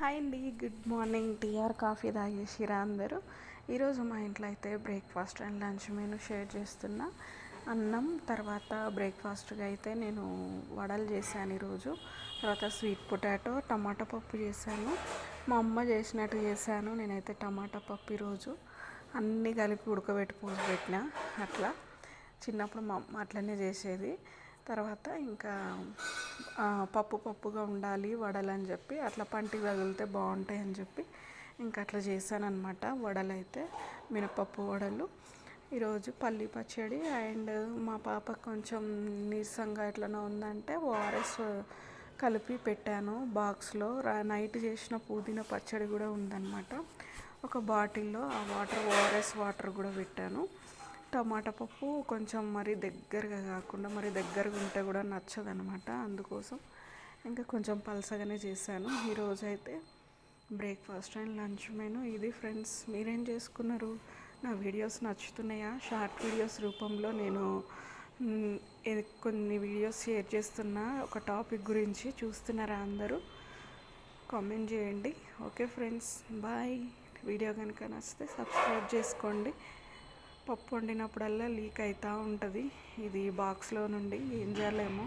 Hi అండి good morning. Tea or coffee తాగేసిరా అందరూ? ఈరోజు మా ఇంట్లో అయితే breakfast and lunch menu share చేస్తున్నా. అన్నం తర్వాత బ్రేక్ఫాస్ట్గా అయితే నేను వడలు చేశాను ఈరోజు. తర్వాత స్వీట్ పొటాటో టమాటా పప్పు చేశాను. మా అమ్మ చేసినట్టు చేశాను నేనైతే టమాటా పప్పు ఈరోజు. అన్నీ కలిపి ఉడకబెట్టి పోసి పెట్టిన అట్లా. చిన్నప్పుడు మా అమ్మ అట్లనే చేసేది. తర్వాత ఇంకా పప్పు పప్పుగా ఉండాలి వడలు అని చెప్పి అట్లా పంటికి తగిలితే బాగుంటాయి అని చెప్పి ఇంకా అట్లా చేశాను అనమాట వడలు అయితే మినపప్పు వడలు. ఈరోజు పల్లి పచ్చడి అండ్ మా పాప కొంచెం నీరసంగా ఎట్లనో ఉందంటే ఓఆర్ఎస్ కలిపి పెట్టాను బాక్స్లో. నైట్ చేసిన పుదీనా పచ్చడి కూడా ఉందన్నమాట. ఒక బాటిల్లో ఆ వాటర్ ఓఆర్ఎస్ వాటర్ కూడా పెట్టాను. టమాటా పప్పు కొంచెం మరి దగ్గరగా కాకుండా మరి దగ్గరగా ఉంటే కూడా నచ్చదనమాట. అందుకోసం ఇంకా కొంచెం పలసగానే చేశాను. ఈరోజు అయితే బ్రేక్ఫాస్ట్ అండ్ లంచ్ మెను. ఇది ఫ్రెండ్స్ మీరేం చేసుకున్నారు? నా వీడియోస్ నచ్చుతున్నాయా? షార్ట్ వీడియోస్ రూపంలో నేను కొన్ని వీడియోస్ షేర్ చేస్తున్నా. ఒక టాపిక్ గురించి చూస్తున్నారా అందరూ? కామెంట్ చేయండి. Okay friends bye. వీడియో కనుక నచ్చితే సబ్స్క్రైబ్ చేసుకోండి. పప్పు వండినప్పుడల్లా లీక్ అవుతూ ఉంటుంది. ఇది బాక్స్లో నుండి ఏం చేయాలేమో